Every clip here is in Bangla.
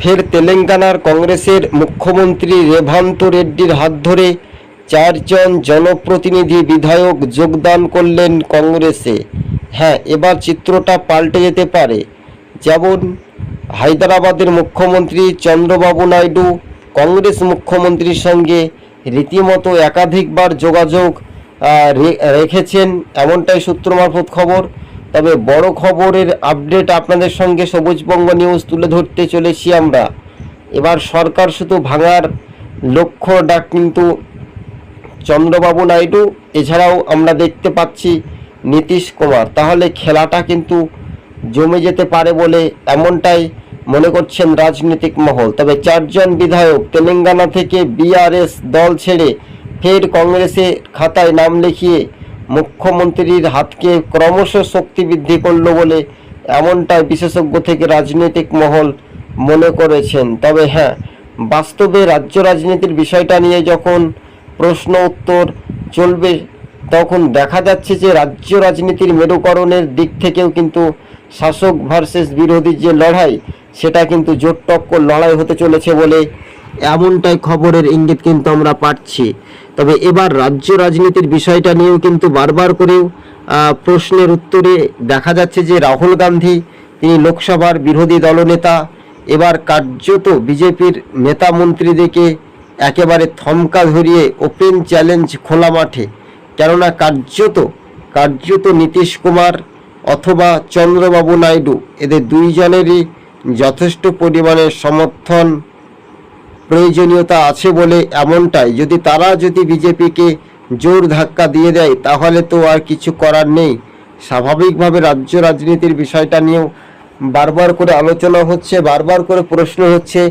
ফের তেলেঙ্গানার কংগ্রেসের মুখ্যমন্ত্রী রেভান্ত রেড্ডির হাত ধরে চারজন জনপ্রতিনিধি বিধায়ক যোগদান করলেন কংগ্রেসে। হ্যাঁ এবার চিত্রটা পাল্টে যেতে পারে। যেমন হায়দ্রাবাদের মুখ্যমন্ত্রী চন্দ্রবাবু নাইডু, কংগ্রেস মুখ্যমন্ত্রীর সঙ্গে রীতিমতো একাধিকবার যোগাযোগ রেখেছেন, এমনটাই সূত্র মারফত খবর। তবে বড় খবরের আপডেট আপনাদের সঙ্গে সবুজবঙ্গ নিউজ তুলে ধরতে চলেছি আমরা। এবার সরকার শুধু ভাঙার লক্ষ্য ডাক কিন্তু চন্দ্রবাবু নাইডু, এছাড়াও আমরা দেখতে পাচ্ছি নীতিশ কুমার। তাহলে খেলাটা কিন্তু জমে যেতে পারে বলে এমনটাই মনে করছেন রাজনৈতিক মহল। তবে চারজন বিধায়ক তেলেঙ্গানা থেকে বিআরএস দল ছেড়ে ফের কংগ্রেসে খাতায় নাম লিখিয়ে মুখ্যমন্ত্রীর হাতকে ক্রমশ শক্তি বৃদ্ধি করল বলে এমনটাই বিশেষজ্ঞ থেকে রাজনৈতিক মহল মনে করেছেন। তবে হ্যাঁ বাস্তবে রাজ্য রাজনীতির বিষয়টা নিয়ে যখন প্রশ্ন উত্তর চলবে, তখন দেখা যাচ্ছে যে রাজ্য রাজনীতির মেরুকরণের দিক থেকেও কিন্তু শাসক ভার্সেস বিরোধীর যে লড়াই, সেটা কিন্তু জোট টক্কর লড়াই হতে চলেছে বলে এমনটাই খবরের ইঙ্গিত কিন্তু আমরা পাচ্ছি। তবে এবার রাজ্য রাজনীতির বিষয়টা নিয়েও কিন্তু বারবার করেও প্রশ্নের উত্তরে দেখা যাচ্ছে যে রাহুল গান্ধী, তিনি লোকসভার বিরোধী দলনেতা, এবার কার্যত বিজেপির নেতা মন্ত্রীদেরকে একেবারে থমকা ধরিয়ে ওপেন চ্যালেঞ্জ খোলা মাঠে। কেননা কার্যত কার্যত নীতিশ কুমার অথবা চন্দ্রবাবু নাইডু এদের দুইজনেরই যথেষ্ট পরিমাণে সমর্থন প্রয়োজনীয়তা আছে বলে এমনটাই। যদি তারা যদি বিজেপিকে জোর ধাক্কা দিয়ে দেয়, তাহলে তো আর কিছু করার নেই। স্বাভাবিকভাবে রাজ্য রাজনীতির বিষয়টা নিয়েও বারবার করে আলোচনা হচ্ছে, বারবার করে প্রশ্ন হচ্ছে।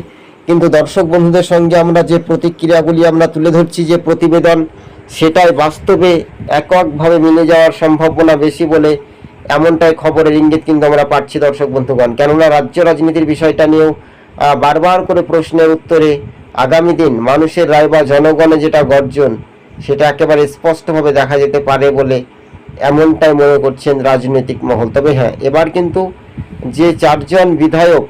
কিন্তু দর্শক বন্ধুদের সঙ্গে আমরা যে প্রতিক্রিয়াগুলি আমরা তুলে ধরছি, যে প্রতিবেদন, সেটাই বাস্তবে এককভাবে মিলে যাওয়ার সম্ভাবনা বেশি বলে এমনটাই খবরের ইঙ্গিত কিন্তু আমরা পাচ্ছি দর্শক বন্ধুগণ। কেননা রাজ্য রাজনীতির বিষয়টা নিয়েও বারবার করে প্রশ্নের উত্তরে আগামী দিন মানুষের রায় বা জনগণের যেটা গর্জন, সেটা একেবারে স্পষ্টভাবে দেখা যেতে পারে বলে এমনটাই মনে করছেন রাজনৈতিক মহল। তবে হ্যাঁ এবার কিন্তু যে চারজন বিধায়ক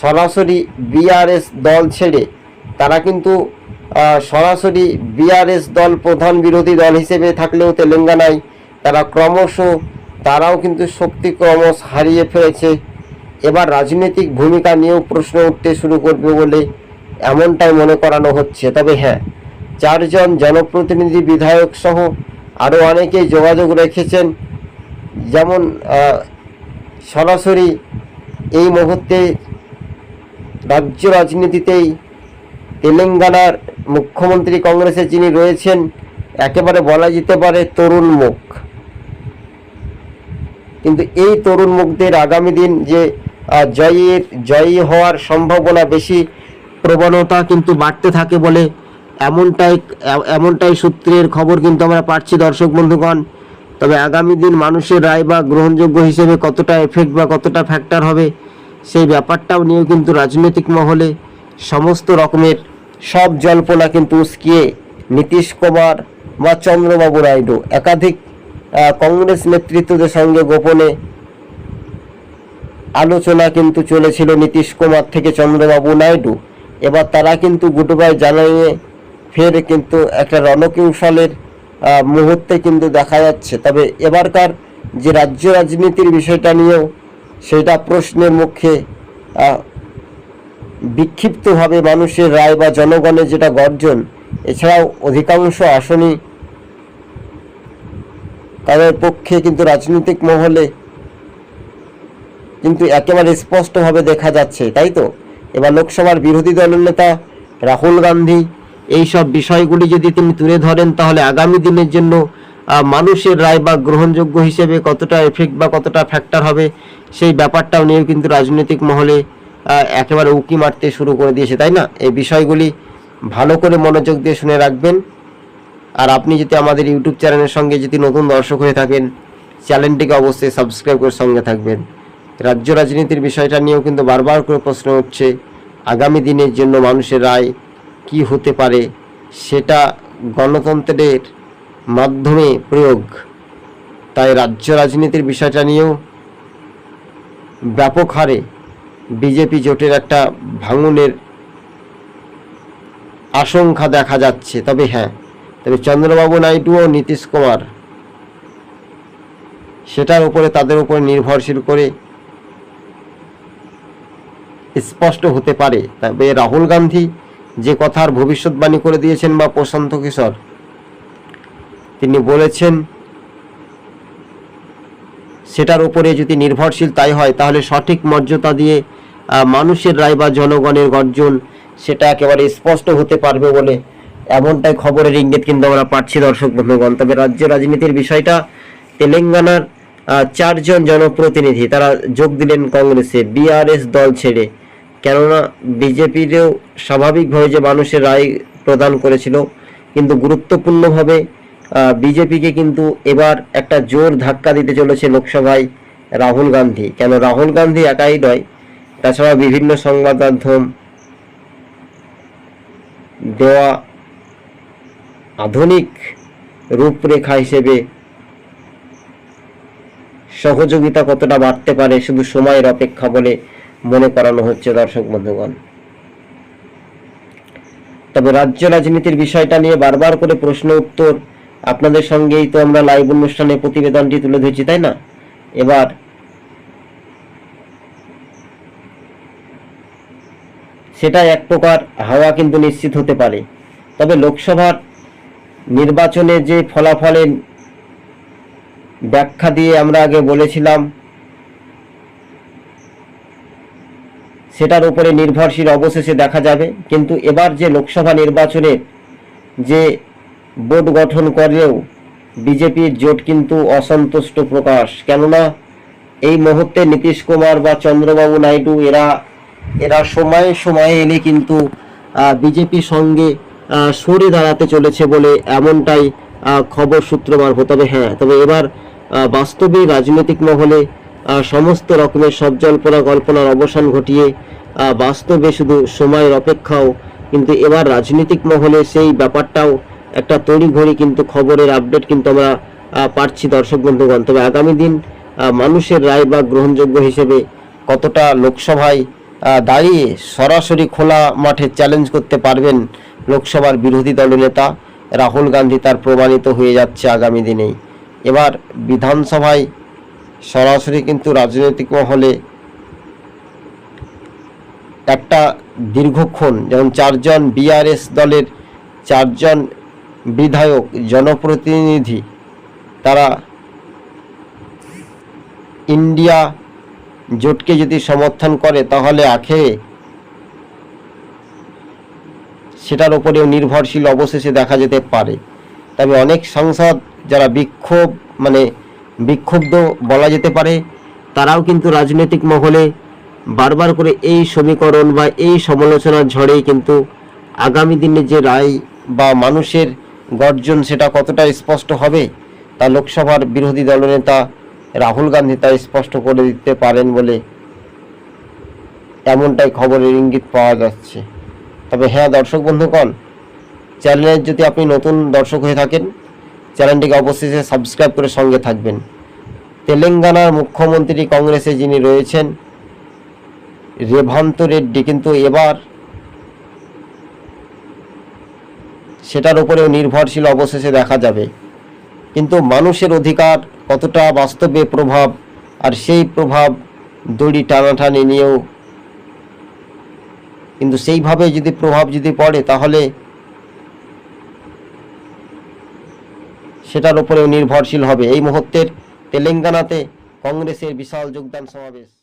সরাসরি বিআরএস দল ছেড়ে, তারা কিন্তু সরাসরি বিআরএস দল প্রধান বিরোধী দল হিসেবে থাকলেও তেলেঙ্গানায় তারা ক্রমশ, তারাও কিন্তু শক্তি ক্রমশ হারিয়ে ফেলেছে। এবার রাজনৈতিক ভূমিকা নিয়েও প্রশ্ন উঠতে শুরু করবে বলে এমনটাই মনে করানো হচ্ছে। তবে হ্যাঁ চারজন জনপ্রতিনিধি বিধায়ক সহ আরও অনেকেই যোগাযোগ রেখেছেন। যেমন সরাসরি এই মুহূর্তে রাজ্য রাজনীতিতেই তেলেঙ্গানার মুখ্যমন্ত্রী কংগ্রেসে যিনি রয়েছেন, একেবারে বলা যেতে পারে তরুণ মুখ। কিন্তু এই তরুণ মুখদের আগামী দিন যে জয়ের, জয়ী হওয়ার সম্ভাবনা বেশি প্রবণতা কিন্তু বাড়তে থাকে বলে এমনটাই এমনটাই সূত্রের খবর কিন্তু আমরা পাচ্ছি দর্শক বন্ধুগণ। তবে আগামী দিন মানুষের রায় বা গ্রহণযোগ্য হিসেবে কতটা এফেক্ট বা কতটা ফ্যাক্টর হবে, সেই ব্যাপারটাও নিয়েও কিন্তু রাজনৈতিক মহলে সমস্ত রকমের সব জল্পনা কিন্তু উস্কিয়ে নীতিশ কুমার বা চন্দ্রবাবু নাইডু, একাধিক কংগ্রেস নেতৃত্বদের সঙ্গে গোপনে আলোচনা কিন্তু চলেছিল নীতিশ কুমার থেকে চন্দ্রবাবু নাইডু। এবার তারা কিন্তু গুটবাই জানিয়ে ফের কিন্তু একটা রণকৌশলের মুহূর্তে কিন্তু দেখা যাচ্ছে। তবে এবারকার যে রাজ্য রাজনীতির বিষয়টা নিয়েও সেটা প্রশ্নের মুখে বিক্ষিপ্তভাবে মানুষের রায় বা জনগণের যেটা গর্জন, এছাড়াও অধিকাংশ আসনই তাদের পক্ষে কিন্তু রাজনৈতিক মহলে কিন্তু একেবারে স্পষ্টভাবে দেখা যাচ্ছে, তাই তো? এবার লোকসভার বিরোধী দলের নেতা রাহুল গান্ধী এই সব বিষয়গুলি যদি তিনি তুলে ধরেন, তাহলে আগামী দিনের জন্য মানুষের রায় বা গ্রহণযোগ্য হিসেবে কতটা এফেক্ট বা কতটা ফ্যাক্টর হবে, সেই ব্যাপারটাও নিয়েও কিন্তু রাজনৈতিক মহলে একেবারে উকি মারতে শুরু করে দিয়েছে, তাই না? এই বিষয়গুলি ভালো করে মনোযোগ দিয়ে শুনে রাখবেন। আর আপনি যদি আমাদের ইউটিউব চ্যানেলের সঙ্গে যদি নতুন দর্শক হয়ে থাকেন, চ্যানেলটিকে অবশ্যই সাবস্ক্রাইব করে সঙ্গে থাকবেন। রাজ্য রাজনীতির বিষয়টা নিয়েও কিন্তু বারবার করে প্রশ্ন হচ্ছে আগামী দিনের জন্য মানুষের রায় কি হতে পারে, সেটা গণতন্ত্রের মাধ্যমে প্রয়োগ। তাই রাজ্য রাজনীতির বিষয়টা নিয়েও ব্যাপক হারে বিজেপি জোটের একটা ভাঙনের আশঙ্কা দেখা যাচ্ছে। তবে হ্যাঁ তবে চন্দ্রবাবু নাইডু ও নীতিশ কুমার সেটার উপরে তাদের উপরে নির্ভরশীল করে স্পষ্ট হতে পারে। তবে রাহুল গান্ধী যে কথার ভবিষ্যৎবাণী করে দিয়েছেন বা প্রশান্ত কিশোর, তিনি বলেছেন, সেটার উপরে যদি নির্ভরশীল তাই হয়, তাহলে সঠিক মর্যাদা দিয়ে মানুষের রায় বা জনগণের গর্জন, সেটা একেবারে স্পষ্ট হতে পারবে বলে এমনটাই খবরের ইঙ্গিত কিন্তু আমরা পাচ্ছি দর্শক বন্ধুগণ। তবে রাজ্য রাজনীতির বিষয়টা তেলেঙ্গানার চারজন জনপ্রতিনিধি, তারা যোগ দিলেন কংগ্রেসে। বিআরএস দল ছেড়ে। কেননা বিজেপিরও স্বাভাবিকভাবে যে মানুষের রায় প্রদান করেছিল, কিন্তু গুরুত্বপূর্ণভাবে বিজেপিকে কিন্তু এবার একটা জোর ধাক্কা দিতে চলেছে লোকসভায় রাহুল গান্ধী। কেন রাহুল গান্ধী একাই নয় তাছাড়া বিভিন্ন সংবাদ মাধ্যম দেওয়া আধুনিক রূপরেখা হিসেবে সহযোগিতা কতটা বাড়তে পারে শুধু সময়ের অপেক্ষা বলে মনে করানো হচ্ছে দর্শক বন্ধুগণ। তবে রাজ্য রাজনীতির বিষয়টা নিয়ে বারবার করে প্রশ্ন উত্তর আপনাদের সঙ্গেই তো আমরা লাইভ অনুষ্ঠানে প্রতিবেদনটি তুলে ধরছি, তাই না? এবার সেটা এক প্রকার হাওয়া কিন্তু নিশ্চিত হতে পারে। তবে লোকসভার নির্বাচনে যে ফলাফলের ব্যাখ্যা দিয়ে আমরা আগে বলেছিলাম, সেটার উপরে নির্ভরশীল অবশেষে দেখা যাবে। কিন্তু এবার যে লোকসভা নির্বাচনে যে বোর্ড গঠন করেও বিজেপির জোট কিন্তু অসন্তুষ্ট প্রকাশ। কেননা এই মুহূর্তে নীতিশ কুমার বা চন্দ্রবাবু নাইডু, এরা এরা সময়ে সময়ে এলে কিন্তু বিজেপির সঙ্গে সরে দাঁড়াতে চলেছে বলে এমনটাই খবর সূত্র মারফত তবে হ্যাঁ তবে এবার বাস্তবে রাজনৈতিক মহলে সমস্ত রকমের সব জল্পনা কল্পনার অবসান ঘটিয়ে বাস্তবে শুধু সময়ের অপেক্ষাও, কিন্তু এবার রাজনৈতিক মহলে সেই ব্যাপারটাও একটা তড়িঘড়ি কিন্তু খবরের আপডেট কিন্তু আমরা পাচ্ছি দর্শক বন্ধুগণ। তবে আগামী দিন মানুষের রায় বা গ্রহণযোগ্য হিসেবে কতটা লোকসভায় দাঁড়িয়ে সরাসরি খোলা মাঠে চ্যালেঞ্জ করতে পারবেন লোকসভার বিরোধী দলনেতা রাহুল গান্ধী তার প্রমাণিত হয়ে যাচ্ছে আগামী দিনেই। এবার বিধানসভায় সরাসরি কিন্তু রাজনৈতিক মহলে একটা দীর্ঘক্ষণ, যেমন চারজন বিআরএস দলের চারজন বিধায়ক, জনপ্রতিনিধি, তারা ইন্ডিয়া জোটকে যদি সমর্থন করে তাহলে আখে সেটার উপরেও নির্ভরশীল অবশেষে দেখা যেতে পারে। তবে অনেক সাংসদ যারা বিক্ষোভ মানে বিক্ষুব্ধ বলা যেতে পারে, তারাও কিন্তু রাজনৈতিক মহলে বারবার করে এই সমীকরণ বা এই সমালোচনার ঝড়েই কিন্তু আগামী দিনে যে রায় বা মানুষের গর্জন সেটা কতটা স্পষ্ট হবে, তা লোকসভার বিরোধী দলনেতা রাহুল গান্ধী তা স্পষ্ট করে দিতে পারেন বলে এমনটাই খবরের ইঙ্গিত পাওয়া যাচ্ছে। তবে হ্যাঁ দর্শক বন্ধুগণ চ্যানেলের যদি আপনি নতুন দর্শক হয়ে থাকেন চ্যানেলটিকে অবশ্যই সাবস্ক্রাইব করে সঙ্গে থাকবেন। তেলেঙ্গানার মুখ্যমন্ত্রী কংগ্রেসে যিনি রয়েছেন, রেভান্ত রেড্ডি কিন্তু এবার সেটার উপরেও নির্ভরশীল অবশেষে দেখা যাবে। কিন্তু মানুষের অধিকার কতটা বাস্তবে প্রভাব আর সেই প্রভাব দড়ি টানাটানি নিয়েও কিন্তু সেইভাবে যদি প্রভাব যদি পড়ে তাহলে সেটার উপরেও নির্ভরশীল হবে। এই মুহূর্তের তেলেঙ্গানাতে কংগ্রেসের বিশাল যোগদান সমাবেশ।